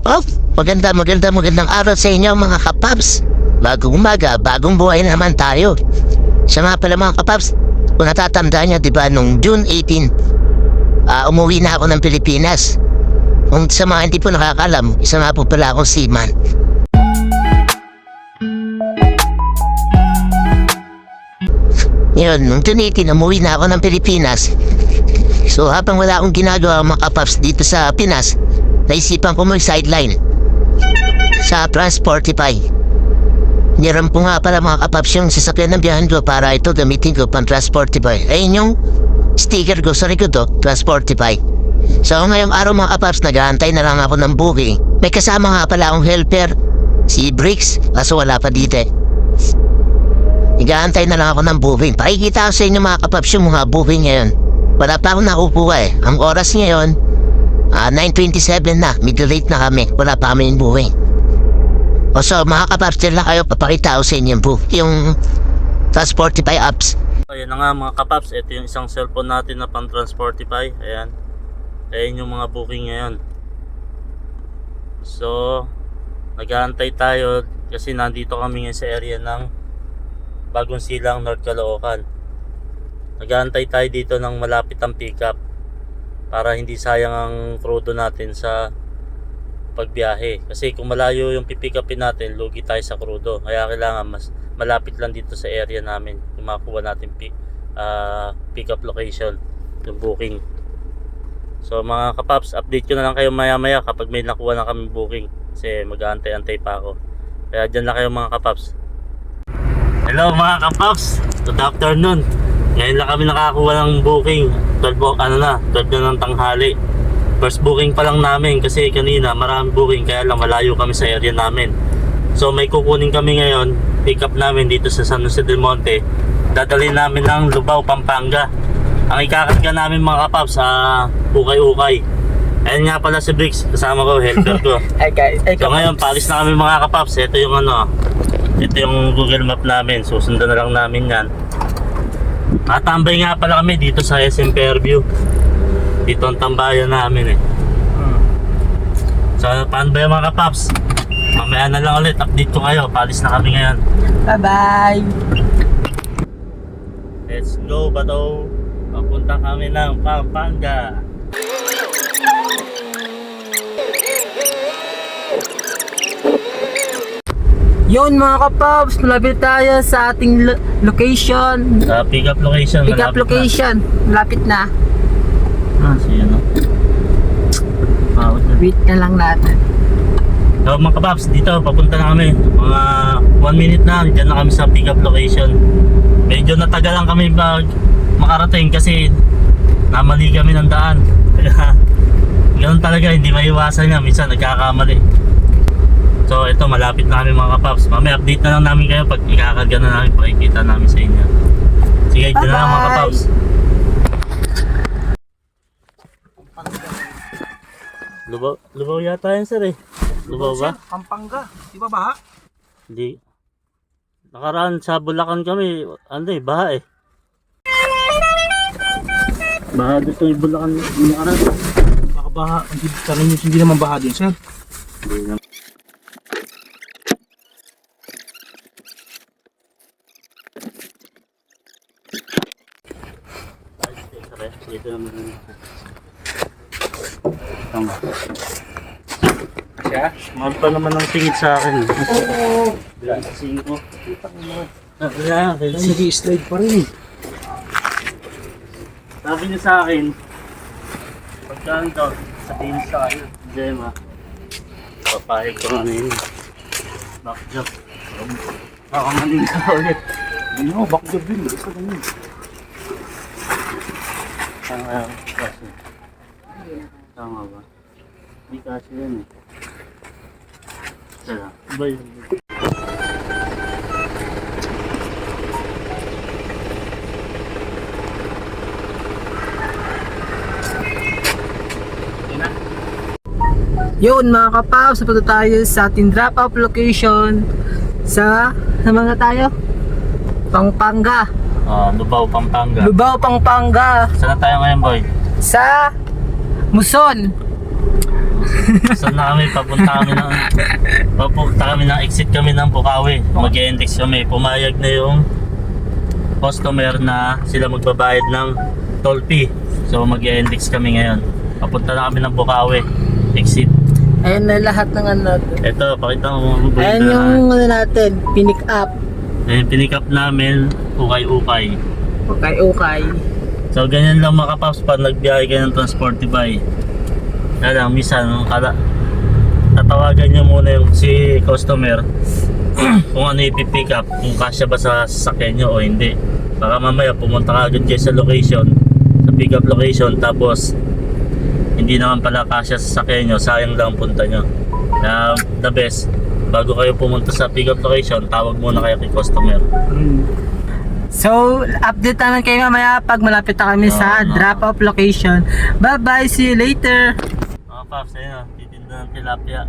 Oh, maganda, maganda, magandang araw sa inyo mga kapaps. Bagong umaga, bagong buhay na naman tayo. Siya nga pala mga kapaps, kung natatandaan niyo, di ba, nung June 18, ah, umuwi na ako ng Pilipinas. Kung sa mga hindi po nakakalam, isa nga po pala akong seaman. Yun, nung June 18, umuwi na ako ng Pilipinas. So habang wala akong ginagawa mga kapaps dito sa Pinas, naisipan ko mag-sideline sa Transportify. Niram po nga pala mga kapaps yung sasakyan ng biyahan ko para ito gamitin ko pang Transportify. Ayun yung sticker ko sa likod to, Transportify. So ngayong araw mga kapaps, nag-aantay na lang ako ng booking. May kasama nga pala akong helper, si Bricks, kaso wala pa dito eh. Nag-aantay na lang ako ng booking. Pakikita ko sa inyo mga kapaps yung mga booking ngayon. Wala pa akong nakukuha eh. Ang oras ngayon, ah 9.27 na. Middle late na kami. Wala pa kami booking. O so, mga kapaps, lang kayo. Papakita ko sa inyo yung book. Yung Transportify apps. Ayan na nga mga kapaps, ito yung isang cellphone natin na pang Transportify. Ayan. Ayan yung mga booking ngayon. So, nag-aantay tayo kasi nandito kami ngayon sa area ng Bagong Silang, North Caloocan. Nag-aantay tayo dito ng malapit ang pickup para hindi sayang ang crudo natin sa pagbiyahe. Kasi kung malayo yung pipick upin natin, lugi tayo sa crudo. Kaya kailangan mas malapit lang dito sa area namin yung makuha natin pick, ah, pick up location, yung booking. So mga kapaps, update ko na lang kayo maya maya kapag may nakuha na kami booking. Kasi mag-aantay-antay pa ako. Kaya dyan lang kayo mga kapaps. Hello mga kapaps, good afternoon. Ngayon lang kami nakakuha ng booking. 12 o- ano na, 12 na ng tanghali. First booking pa lang namin kasi kanina maraming booking kaya lang malayo kami sa area namin. So may kukunin kami ngayon, pick up namin dito sa San Jose del Monte. Dadalhin namin ng Lubao, Pampanga. Ang ikakarga namin mga kapaps sa ukay-ukay. Ayun nga pala si Bricks, kasama ko, helper ko. Ay guys, ay So ngayon, palis na kami mga kapaps. Ito yung ano, ito yung Google Map namin. Susundan na lang namin yan. Tatambay nga pala kami dito sa SM Fairview. Dito ang tambayan namin eh. So paano ba yung mga kapaps? Mamaya na lang ulit, update ko kayo. Palis na kami ngayon. Bye-bye. Let's go, Bato. Papunta kami ng Pampanga. Yun mga kapaps, malapit tayo sa ating lo- location. Sa pick up location. Pick up malapit location. Malapit na. Ah, siya no. Pawit na. Wait na lang natin. So mga kapaps, dito papunta na kami. Mga 1 minute na, dyan na kami sa pick up location. Medyo natagal lang kami pag makarating kasi namali kami ng daan. Kaya ganun talaga, hindi maiwasan nga. Minsan nagkakamali. So ito, malapit na kami mga kapaps. Mamaya update na lang namin kayo pag ikakarga na namin, pakikita namin sa inyo. Sige, dyan na lang mga kapaps. Lubaw, lubaw yata yan sir eh. Lubaw ba? Pampanga. Di ba baha? Hindi. Nakaraan sa Bulacan kami, ano eh, baha eh. Baha dito yung Bulacan yung nakaraan. Baka baha, hindi, hindi naman baha din, sir. Hindi na. Dito naman. Tama. Siya? Mahal pa naman ang tingin sa akin. Bilang sa singko. Ah, kaya Sige, slide pa rin. Sabi niya sa akin, pagka ito, sabihin sa akin, Gemma, papahig ko nga yun. Backjob. Baka maling ka ulit. Hindi ako, backjob din. Isa lang yun. Tama kasi. Tama ba? Hindi kasi yun eh. Ba yun? Mga kapaps, napunta tayo sa ating drop-off location sa, sa mga tayo? Pampanga. Ah, Lubao, Pampanga. Lubao, Pampanga. Saan na tayo ngayon, boy? Sa Muson. So na kami, papunta kami ng papunta kami ng exit kami ng Bukawi. Mag-index kami. Pumayag na yung customer na sila magbabayad ng toll fee. So mag-index kami ngayon. Papunta na kami ng Bukawi. Exit. Ayan na lahat ng ano natin. Ito, pakita mo. Ayan na- yung ano natin, pinick up. Ayan, pinick up namin. Ukay-ukay. Okay. So ganyan lang mga kapaps pag nagbiyahe kayo ng Transportify. Kaya lang, minsan, kala, tatawagan nyo muna yung si customer kung ano ipipick up, kung kasya ba sa sasakyan nyo o hindi. Baka mamaya pumunta ka agad kayo sa location, sa pick up location, tapos hindi naman pala kasya sa sasakyan nyo, sayang lang ang punta nyo. Kaya the best, bago kayo pumunta sa pick up location, tawag muna kayo kay customer. So, update naman kayo mamaya pag malapit na kami sa Oo, no. drop-off location. Bye-bye, see you later! Paps, ayun o, titinda ng tilapia.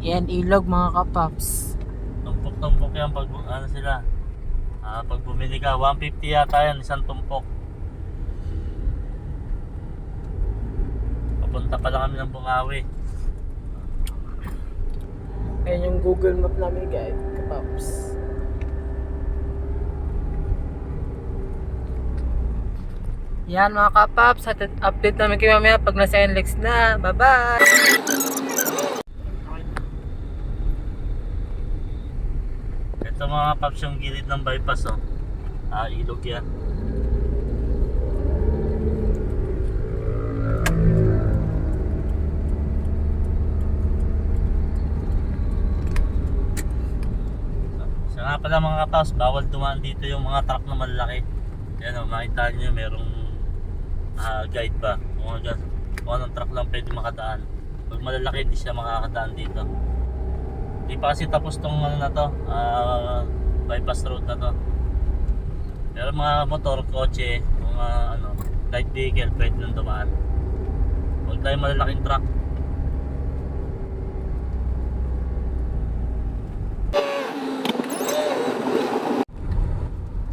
Yan, ilog mga kapaps. Tumpok-tumpok yan pag ano sila. Ah, pag bumili ka, 150 yata yan, isang tumpok. Papunta pa lang kami ng Bungawi. Ayan yung Google Map namin guys, kapaps. Yan mga kapaps, at- update namin kayo mamaya pag nasa NLEX na. Bye-bye! Ito mga paps yung gilid ng bypass oh. Ah, ilog yan. Sa nga pala mga kapaps, bawal dumaan dito yung mga truck na malalaki. Yan o, makita nyo merong ah, guide ba. Kung, ano, kung anong truck lang pwede makadaan. Pag malalaki, hindi siya makakadaan dito. Di pa kasi tapos tong ano na to, ah, bypass road na to. Pero mga motor, kotse, mga ano, light vehicle, pwede nang dumaan. Huwag tayo malalaking truck.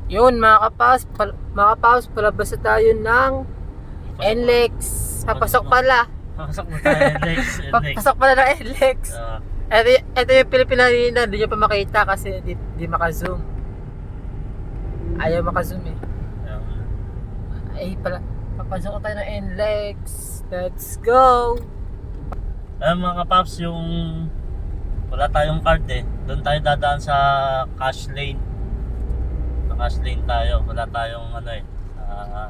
Yun mga kapaps, pal- mga kapaps, palabas tayo ng NLEX. Papasok pala. Pasok mo tayo, next, next. Papasok pala ng NLEX. Ah, Ito, ito yung Pilipina Arena, hindi nyo pa makita kasi di, di maka-zoom. Ayaw maka-zoom eh. Ay pala, papasok tayo ng NLEX. Let's go! Ayun mga kapaps, yung wala tayong card eh. Doon tayo dadaan sa cash lane. Sa cash lane tayo. Wala tayong ano eh. ah,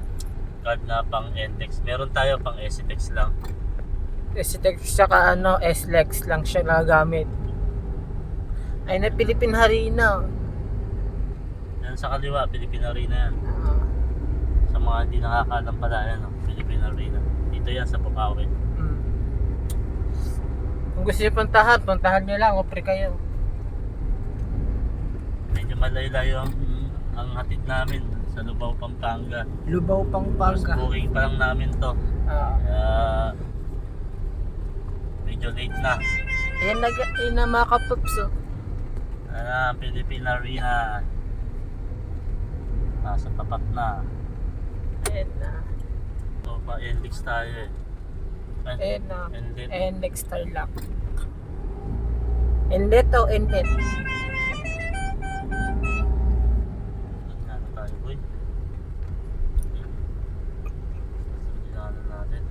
card na pang index. Meron tayo pang STX lang. Kasi text saka ano, SLEX lang siya nagagamit. Ay na Philippine Harina. Yan sa kaliwa, Philippine Arena yan. Ah, Sa mga hindi nakakaalam pala, yan oh, Philippine Arena. Dito yan sa Bukawi. mm. Kung gusto nyo puntahan, puntahan nyo lang, opre kayo. Medyo malayo ang, ang hatid namin sa Lubao, Pampanga. Lubaw pang First booking pa lang namin to. Ah. Kaya medyo late na. Ayan nag ayan na mga kapaps oh. Ah, Philippine Arena. Nasa tapat na. Ayan na. So, pa Endix tayo eh. Ay, Ayan na. Endit. And next Starlock. Endet o endet? Doon nga na tayo, boy. Sandinanan natin.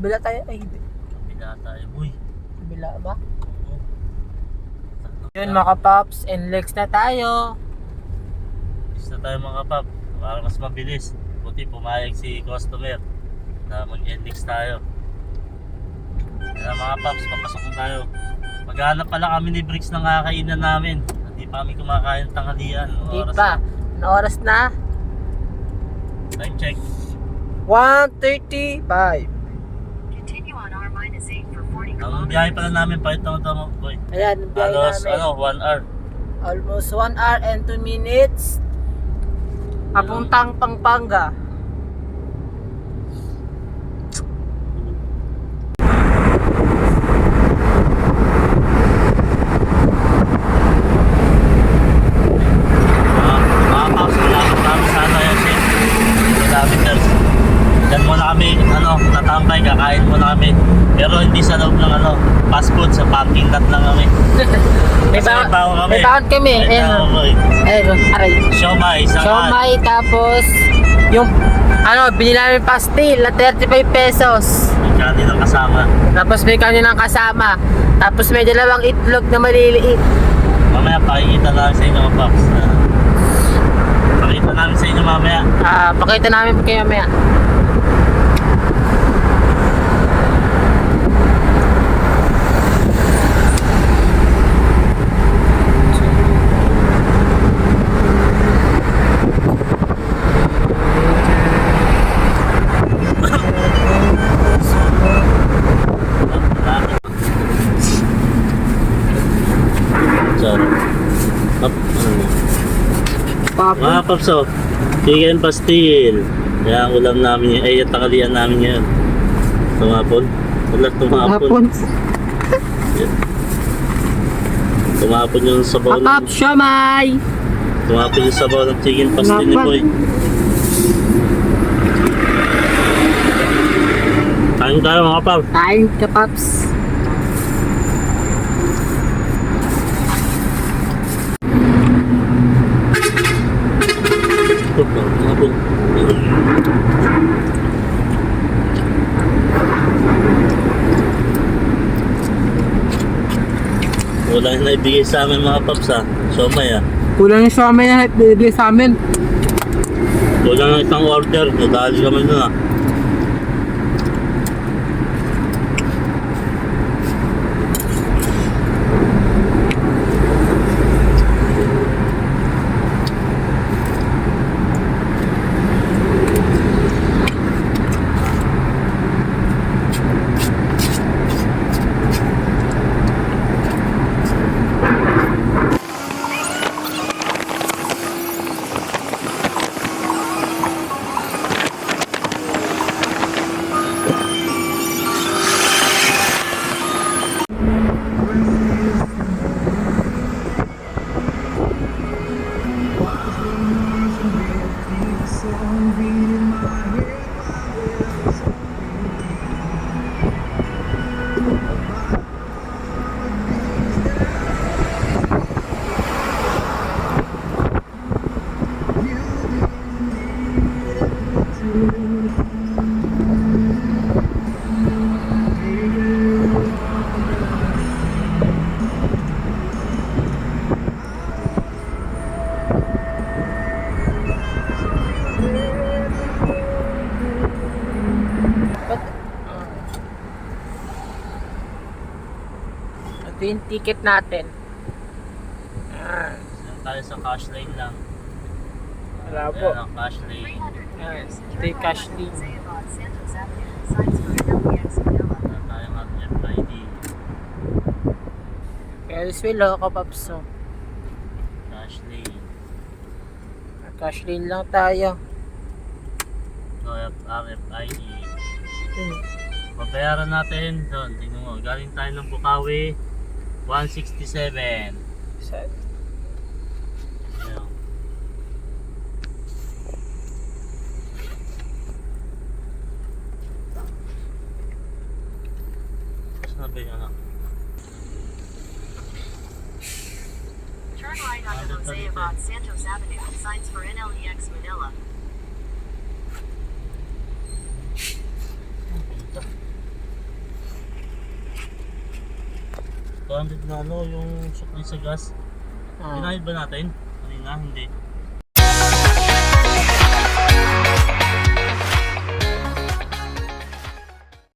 Kabila tayo. Ay, hindi. Kabila tayo, boy. Kabila ba? Oo. Yun mga paps, NLEX na tayo. Bis na tayo mga pap. Para mas mabilis. Buti pumayag si customer na mag-endix tayo. Kaya mga paps, papasok na tayo. Maghanap pala kami ni Bricks ng kakainan namin. Hindi pa kami kumakain ng tanghalian. Anong Di oras pa. na? Na oras na? Time check. 1.35. Ang biyahe pala namin pa ito mo boy. Ayan, ang biyahe Alos, namin. ano, 1 hour. Almost 1 hour and 2 minutes. Papuntang Pampanga. Mga mga paps, wala ka kami sana yan siya. Kilometers. ano, tatambay, kakain muna kami. Pero hindi sa loob ng ano, fast food, sa parking lot lang kami. May, Kasi ba- may baon kami. may. May Ayan. Ayan, oh, aray. Siomay, Siomay, tapos yung ano, binili namin pastil na 35 pesos. Kani lang kasama. Tapos may kanilang kasama. Tapos may dalawang itlog na maliliit. Mamaya pakikita namin sa inyo. Ah, pakita namin sa inyo mamaya. Ah, pakita namin kayo maya. Sorry. Pap, ano mo? Paps oh. Chicken pastil. Yan ang ulam namin yun. Eh, yung tanghalian namin yun. Tumapon. Wala, tumapon. Yan. Tumapon yung sabaw ng, siomay! tumapon yung sabaw ng chicken pastil ni. Boy. Kain tayo mga paps. Kain ka, Paps. Tumapon. Wala na naibigay sa amin mga paps ha. Somay ah. Kulang yung siomay na binibigay sa amin. Wala na isang order. Nadali kami na. Ito yung ticket natin. Ah, Diyan tayo sa cash lane lang. wala po. Ayan ang cash lane. 300 Ayan, yung cash lane. Say about Santos Avenue. Signs for LEX Manila. Ayan tayong ating FID. Kaya this will ako, Paps. oh. Cash lane. Cash lane lang tayo. So, RFID. Hmm. Babayaran natin doon. Tingnan mo. Galing tayo ng Bukawi. 167. Sa- Ayan. Saan na ba yung ano? Turn right onto Jose Abad Santos Avenue. Signs for NLEX Manila. 200 na ano yung supply sa gas. Ah, Pinahid ba natin? Kanina, hindi.